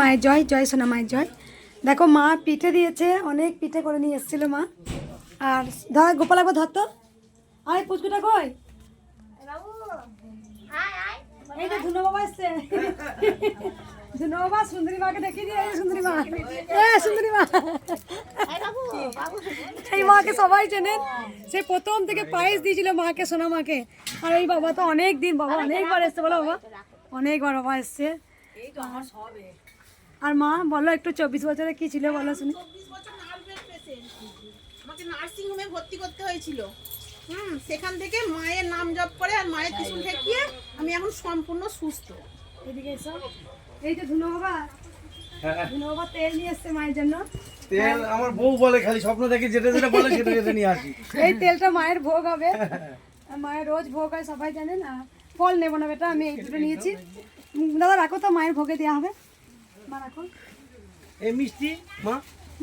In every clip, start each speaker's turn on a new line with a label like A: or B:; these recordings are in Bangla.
A: মায়ের জয় জয় সোনা মায়ের জয়। দেখো, মা পিঠে দিয়েছে, অনেক পিঠে করে নিয়ে এসেছিল মা। আর ধর গোপাল একবার ধর তো। আরে পুচকুটা কই? এই ধুনো বাবা এসছে। সুন্দরী মা। সুন্দরী মা। মাকে সবাই সে প্রথম থেকে পায়েস দিয়েছিল মাকে, সোনা মাকে। আর এই বাবা তো অনেক দিন, বাবা অনেকবার বাবা। অনেকবার বাবা এসছে। আর মা বলো একটু চব্বিশ বছরে কি ছিল বলো শুনি।
B: চব্বিশ বছর নার্ভের পেশেন্ট আমাকে নার্সিং হোমে ভর্তি করতে হয়েছিল। হুম সেখান থেকে মায়ের নাম জপ করে আর মায়ের ত্রিশুল ঠেকিয়ে আমি এখন সম্পূর্ণ সুস্থ।
A: এদিকে এসো। এই যে ধুনো বাবা ধুনো বাবা তেল নিয়ে এসছে মায়ের জন্য।
C: তেল আমার বউ বলে খালি স্বপ্ন দেখে যেটা যেটা বলে সেটা যেটা নিয়ে আসি।
A: এই তেলটা মায়ের ভোগ হবে। আর মায়ের রোজ ভোগ হয় সবাই জানেন না। ফল নেব না বেটা আমি এই দুটো নিয়েছি। দাদা রাখো তো মায়ের ভোগে দেওয়া হবে।
C: এই মিষ্টি মা।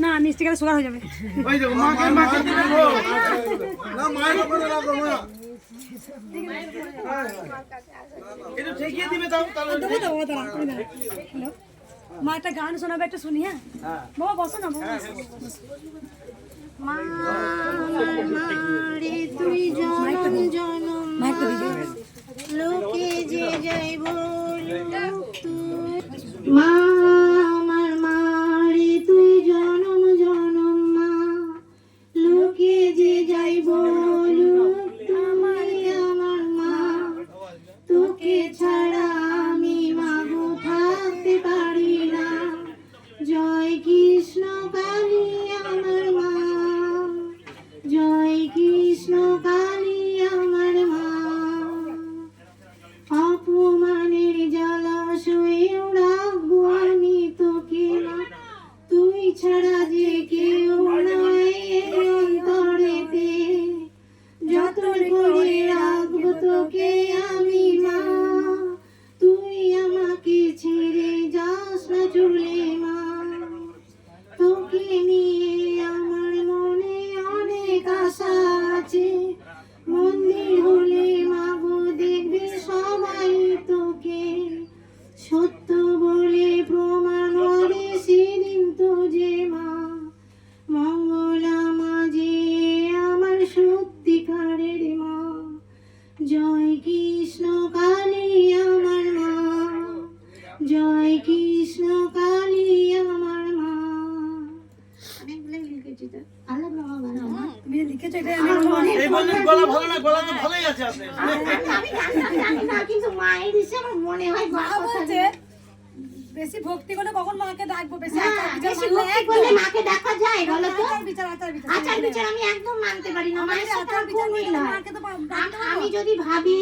A: না মিষ্টি খেলে সুগার হয়ে যাবে।
C: ওই দেখো মাকে মাকে দিবে গো না মায়ের ওপরে রাখো মা। এটা ঠেকিয়ে দিবে তাও তাহলে
A: দেবো বাবা দাঁড়া হ্যালো। মা একটা গান শোনাবে একটু শুনি হ্যাঁ? বাবা বসো না বাবা। বসো।
B: রে তুই জনম জনম।
A: দিবি।
B: লোকে যে যাইব মা ছাড়া যে কেউ নাই দেখা বলো তো।
A: আচার বিচার
B: আমি একদম মানতে পারি না মায়ের সাথে। আমি যদি ভাবি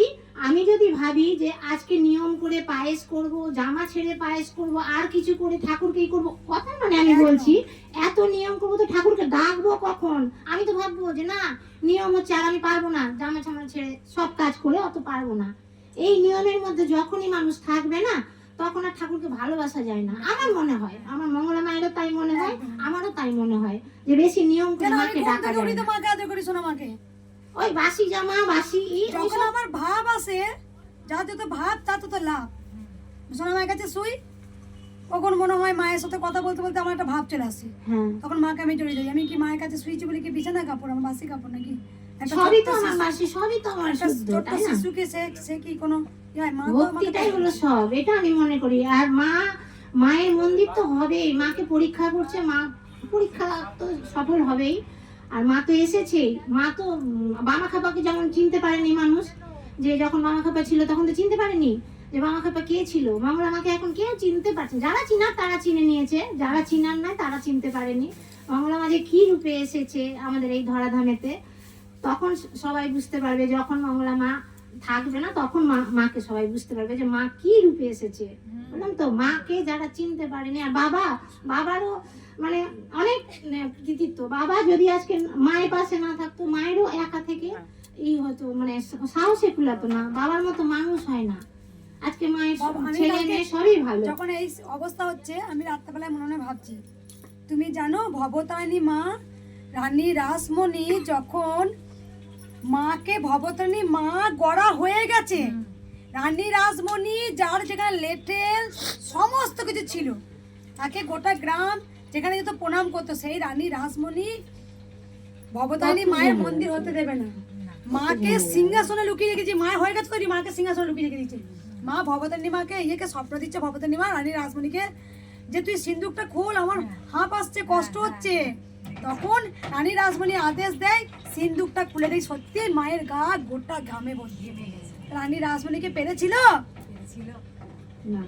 B: আমি যদি ভাবি যে আজকে নিয়ম করে পায়েস করব জামা ছেড়ে পায়েস করব আর কিছু করে ঠাকুরকেই করব কথা মানে আমি বলছি এত নিয়ম করব তো ঠাকুরকে ডাকবো কখন? আমি তো ভাববো যে না নিয়ম হচ্ছে আর আমি পারব না জামা ছামা ছেড়ে সব কাজ করে অত পারব না। এই নিয়মের মধ্যে যখনই মানুষ থাকবে না তখন আর ঠাকুরকে ভালোবাসা যায় না। আমার মনে হয় আমার মঙ্গলা মায়েরও তাই মনে হয় আমারও তাই মনে হয় যে বেশি নিয়ম করে মাকে ডাকা যায় না।
A: মাকে আদর করি শোনো মাকে।
B: ওই বাসি জামা বাসি
A: যখন আমার ভাব আসে যা যত ভাব তা তত লাভ। শোনো মায়ের কাছে শুই কখন মনে হয় মায়ের সাথে কথা বলতে বলতে আমার একটা ভাব চলে আসে।
B: হ্যাঁ।
A: তখন মাকে আমি চলে যাই আমি কি মায়ের কাছে শুয়েছি বলে কি বিছানা কাপড় আমার বাসি কাপড় নাকি?
B: সবই তো আমার বাসি সবই তো আমার
A: ছোট্ট শিশুকে সে সে কি কোনো হয়?
B: ভক্তিটাই হলো সব এটা আমি মনে করি। আর মা মায়ের মন্দির তো হবেই মাকে পরীক্ষা করছে মা পরীক্ষা তো সফল হবেই। আর মা তো এসেছেই মা তো বামা খাপাকে যেমন চিনতে পারেনি মানুষ যে যখন মামা খাপা ছিল তখন তো চিনতে পারেনি যে মামা খাপা কে ছিল। মামলা আমাকে এখন কে চিনতে পারছে? যারা চিনার তারা চিনে নিয়েছে যারা চিনার নয় তারা চিনতে পারেনি। মঙ্গলা মাঝে কি রূপে এসেছে আমাদের এই ধরাধামেতে? তখন সবাই বুঝতে পারবে যখন মঙ্গলা মা থাকবে না তখন মা- মাকে সবাই বুঝতে পারবে যে মা কি রূপে এসেছে। বললাম তো মাকে যারা চিনতে পারেনি আর বাবা বাবারও মানে অনেক কৃতিত্ব। বাবা যদি আজকে মায়ের পাশে না থাকতো মায়েরও একা থেকে এই হতো মানে সাহসে কুলাতো না। বাবার মতো মানুষ হয় না। আজকে মায়ের ছেলে মেয়ে সবই ভালো।
A: যখন এই অবস্থা হচ্ছে আমি রাত্রেবেলায় মনে মনে ভাবছি তুমি জানো ভবতারিণী মা রানী রাসমণি যখন মাকে ভবতারিণী মা গড়া হয়ে গেছে। রানী রাসমণি যার যেখানে লেটেল সমস্ত কিছু ছিল। তাকে গোটা গ্রাম যেখানে যেত প্রণাম করতো সেই রানী রাসমণি ভবতারিণী মায়ের মন্দির হতে দেবে না। মাকে সিংহাসনে লুকিয়ে রেখেছি। মা হয়ে গেছে তৈরি মাকে সিংহাসনে লুকিয়ে রেখে দিচ্ছে মা ভবতারিণী মাকে ইয়েকে স্বপ্ন দিচ্ছে ভবতারিণী মা রানী রাসমণিকে যে তুই সিন্দুকটা খোল আমার হাঁপ আসছে কষ্ট হচ্ছে। তখন রানী রাসমণি আদেশ দেয় সিন্দুকটা খুলে দেয়। সত্যি মায়ের গা গোটা ঘামে ভর্তি রানী রাসমণিকে পেরেছিল?
B: না।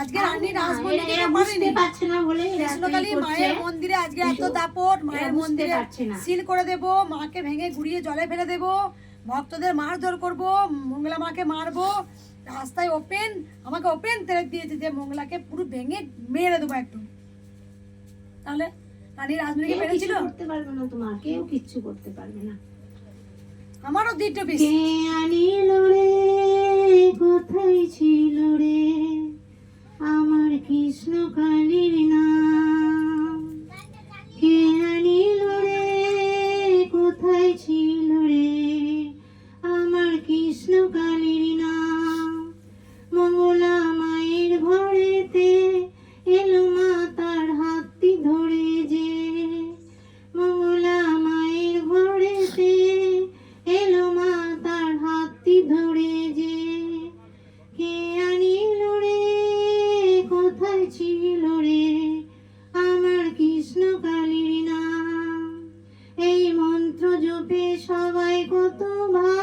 A: আজকে রানী রাসমণিকে
B: বুঝতে পারছে না বলে
A: কৃষ্ণকালী মায়ের মন্দিরে আজকে এত দাপট মায়ের মন্দিরে সিল করে দেব মাকে ভেঙে গুড়িয়ে জলে ফেলে দেব ভক্তদের মারধর করব মঙ্গলা মাকে মারবো রাস্তায় ওপেন আমাকে ওপেন তেরে দিয়েছে যে মঙ্গলাকে পুরো ভেঙে মেরে দেবো একটু তাহলে রানী রাজমণিকে পেরেছিল
B: করতে পারবে না তোমার কেউ কিচ্ছু করতে পারবে না।
A: আমারও পিস।
B: কে আনিল রে কোথায় ছিল রে? আমার কৃষ্ণ কালীর নাম। কে আনিল রে কোথায় ছিল রে? কত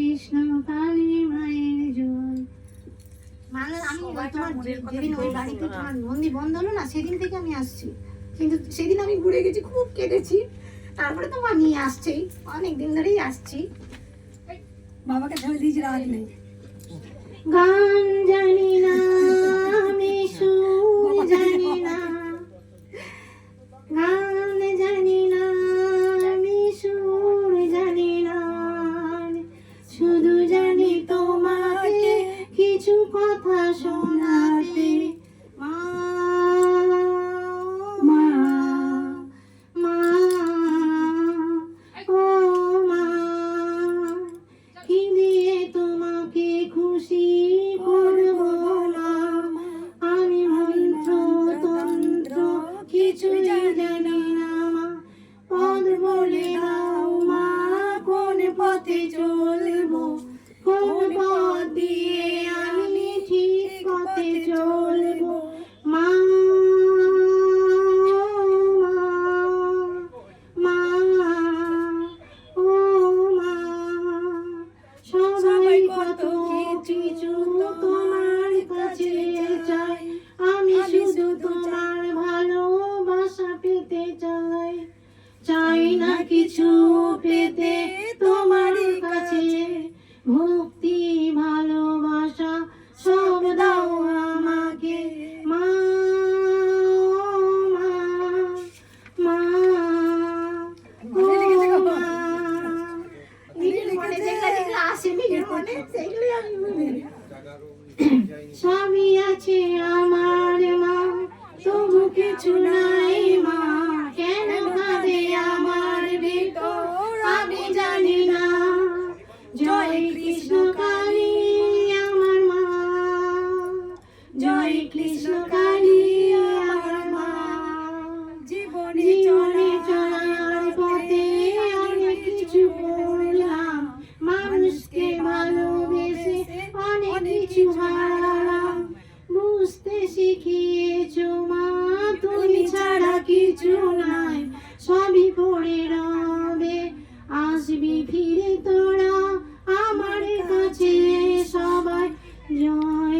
B: কৃষ্ণ কালী মায়ের জয়। মানে আমি তোমার যেদিন ওই বাড়িতে তোমার মন্দির বন্ধ হলো না সেদিন থেকে আমি আসছি। কিন্তু সেদিন আমি ঘুরে গেছি খুব কেঁদেছি। তারপরে তো মা নিয়ে আসছেই অনেক দিন ধরেই আসছি।
A: বাবাকে ছেড়ে দিয়েছি রাগ নেই।
B: গান জানি না আমি সুর জানি না। গান কিছু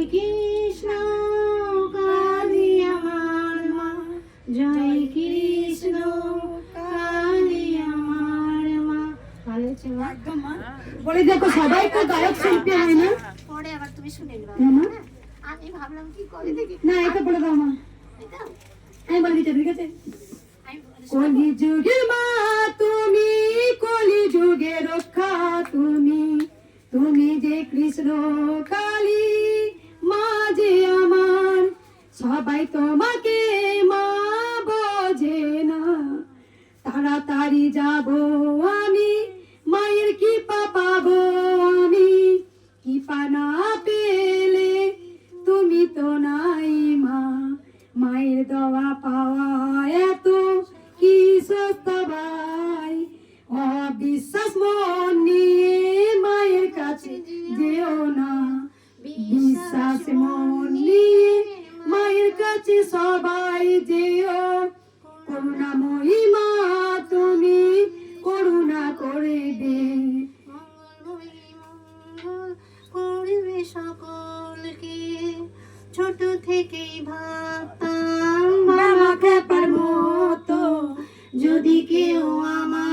B: কৃষ্ণ কালী আমার মা। জয় কৃষ্ণ কালী আমার মা। ভালো হয়েছে মা।
A: একদম বলে দেখো সবাই তো গায়ক শিল্পী হয় না।
B: পরে আবার তুমি শুনে নেবে
A: সবাই তোমাকে মা বোঝে না। তাড়াতাড়ি যাব। কাছে সবাই যেও। করুণাময়ী মা তুমি করুণা করে দে
B: করবে সকলকে। ছোট থেকেই ভাবতাম বাবা খেপার মতো যদি কেউ আমাদের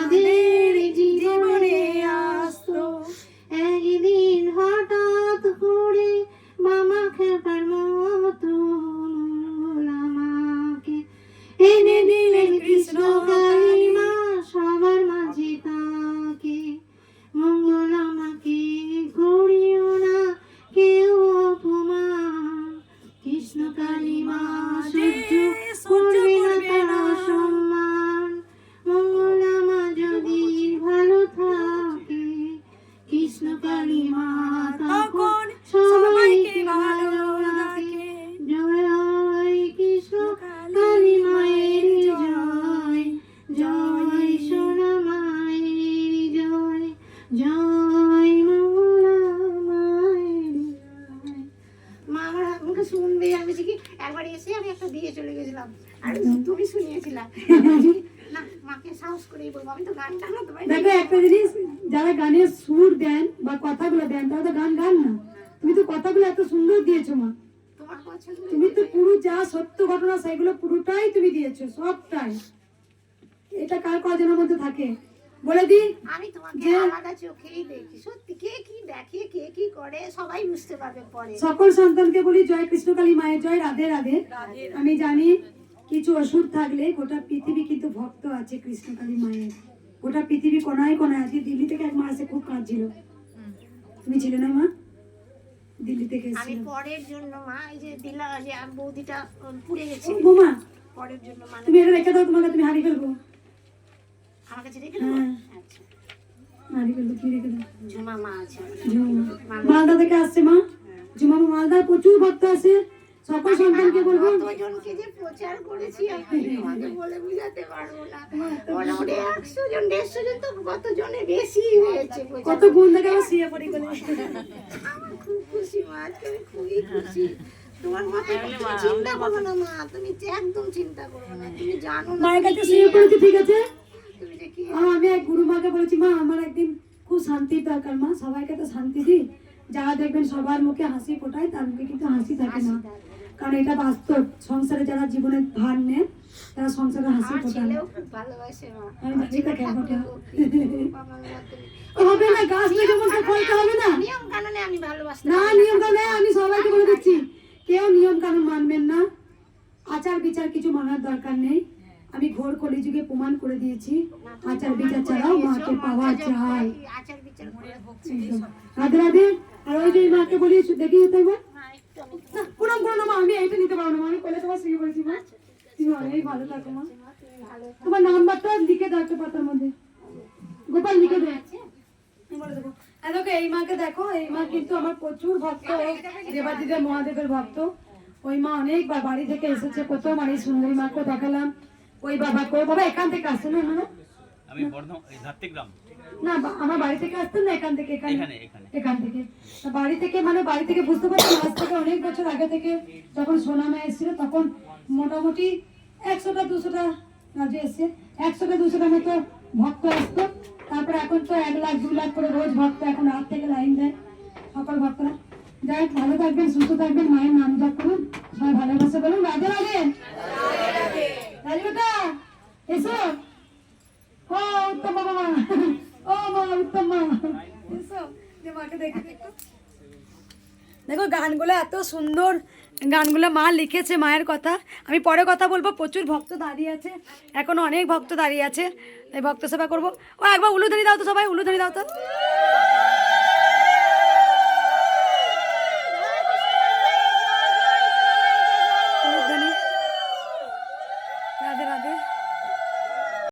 A: ঘটনা সেগুলো পুরোটাই তুমি দিয়েছ সবটাই। এটা কার কজনের মধ্যে থাকে? বলে দি
B: আমি তোমাকে আলাদা চোখেই দেখি। সত্যি কে কি দেখে কে কি করে সবাই বুঝতে পারবে পরে।
A: সকল সন্তানকে বলি জয় কৃষ্ণকালী মায়ের জয় রাধে রাধে। আমি জানি কিছু অসুর থাকলে গোটা পৃথিবী কিন্তু ভক্ত আছে কৃষ্ণকালী মায়ের। গোটা পৃথিবী কোনায় কোনায় আছে দিল্লি থেকে এক মা এসে খুব কাঁদছিল। তুমি ছিলে না মা? দিল্লি থেকে
B: আমি পরের জন্য মা এই যে দিলা যে বৌদিটা পুড়ে গেছে।
A: বোমা
B: পরের জন্য মানে
A: তুমি এটা রেখে দাও তোমাকে তুমি হারিয়ে ফেলব।
B: আমার কাছে রেখে
A: হ্যাঁ।
B: আচ্ছা।
A: হারিয়ে ফেলব তুমি রেখে দাও?
B: ঝুমা মা আছে
A: ঝুমা মালদা থেকে আসছে মা। ঝুমা মা মালদার প্রচুর ভক্ত আছে। সকল সন্তানকে বলব।
B: কতজনকে যে প্রচার করেছি আমি তোমাকে বলে বুঝাতে পারব না। মোটামুটি একশো জন দেড়শো জন তো কতজনের বেশি হয়েছে
A: কত গুণ থেকে আমার শুয়ে পড়ি গেলে।
B: আমার খুব খুশি মা আজকে আমি খুবই খুশি। তোমার মাথায় চিন্তা করো না মা। তুমি একদম চিন্তা করো না তুমি জানো না
A: মায়ের কাছে শুয়ে পড়েছি ঠিক আছে?
B: তুমি যে কি
A: আর আমি এক গুরু মাকে বলেছি মা আমার একদিন খুব শান্তির দরকার মা সবাইকে তো শান্তি দিই যারা দেখবেন সবার মুখে হাসি ফোটায় তার মুখে কিন্তু হাসি থাকে না কারণ এটা বাস্তব। সংসারে যারা জীবনের ভার নেন তারা সংসারে হাসি
B: আমার
A: ফোটায়।
B: ছেলেও খুব ভালোবাসে মা।
A: আমি জানি তো কেমন
B: ঠাকুরের
A: না।
B: ভক্তি, বাবার মতনই।
A: হবে না গাছ থেকে মতো ফলতে হবে না।
B: নিয়ম কানুনে আমি ভালোবাসতে
A: না নিয়ম কানুন আমি সবাইকে বলে দিচ্ছি। কেউ নিয়ম কানুন মানবেন না। আচার বিচার কিছু মানার দরকার নেই। আমি ঘোর কলিযুগে প্রমাণ করে দিয়েছি। আচার বিচার ছাড়াও মাকে পাওয়া যায়। রাধে রাধে। আর ওই যে মাকে বলি দেখি যেতে হবে? প্রণাম করো না মা আমি এইটা নিতে পারব না। আমি কোলে তোমার শুয়ে পড়েছি মা। তুমি অনেক ভালো থাকো মা।
B: মা, তুমি ভালো
A: তোমার নাম্বারটা লিখে দাও একটা পাতার মধ্যে। গোপাল লিখে দে। বলে দেবো। আর দেখো এই মাকে দেখো এই মা কিন্তু আমার প্রচুর ভক্ত দেবাদিদেব মহাদেবের ভক্ত। ওই মা অনেকবার বাড়ি থেকে এসেছে প্রথম আর এই সুন্দরী মাকে দেখালাম। ওই বাবাকে বাবা এখান থেকে আসছে না এখানে
D: আমি বর্ধমান এই ধাত্রিগ্রাম
A: না আমার বাড়ি থেকে আসতেন না এখান থেকে এখানে?
D: এখানে এখানে।
A: এখান থেকে। বাড়ি থেকে মানে বাড়ি থেকে বুঝতে পারছি আজ থেকে অনেক বছর আগে থেকে যখন সোনামা এসেছিল তখন মোটামুটি একশোটা দুশোটা এসছে। একশোটা দুশোটা মতো ভক্ত আসতো। তারপরে এখন তো এক লাখ দু লাখ করে রোজ ভক্ত এখন রাত থেকে লাইন দেয় সকল ভক্তরা। যাই হোক, ভালো থাকবেন সুস্থ থাকবেন মায়ের নাম জপ করুন সবাই ভালোবাসে বলুন। রাধে রাজু বেটা এসো। ও উত্তম মা ও মা উত্তম মা। এসো। দেখো গানগুলো এত সুন্দর। গানগুলো মা লিখেছে মায়ের কথা। আমি পরে কথা বলব, প্রচুর ভক্ত দাঁড়িয়ে আছে। এখনও অনেক ভক্ত দাঁড়িয়ে আছে। তাই ভক্ত সেবা করব। ও একবার উলুধারি দাও তো সবাই উলুধারি দাও তো।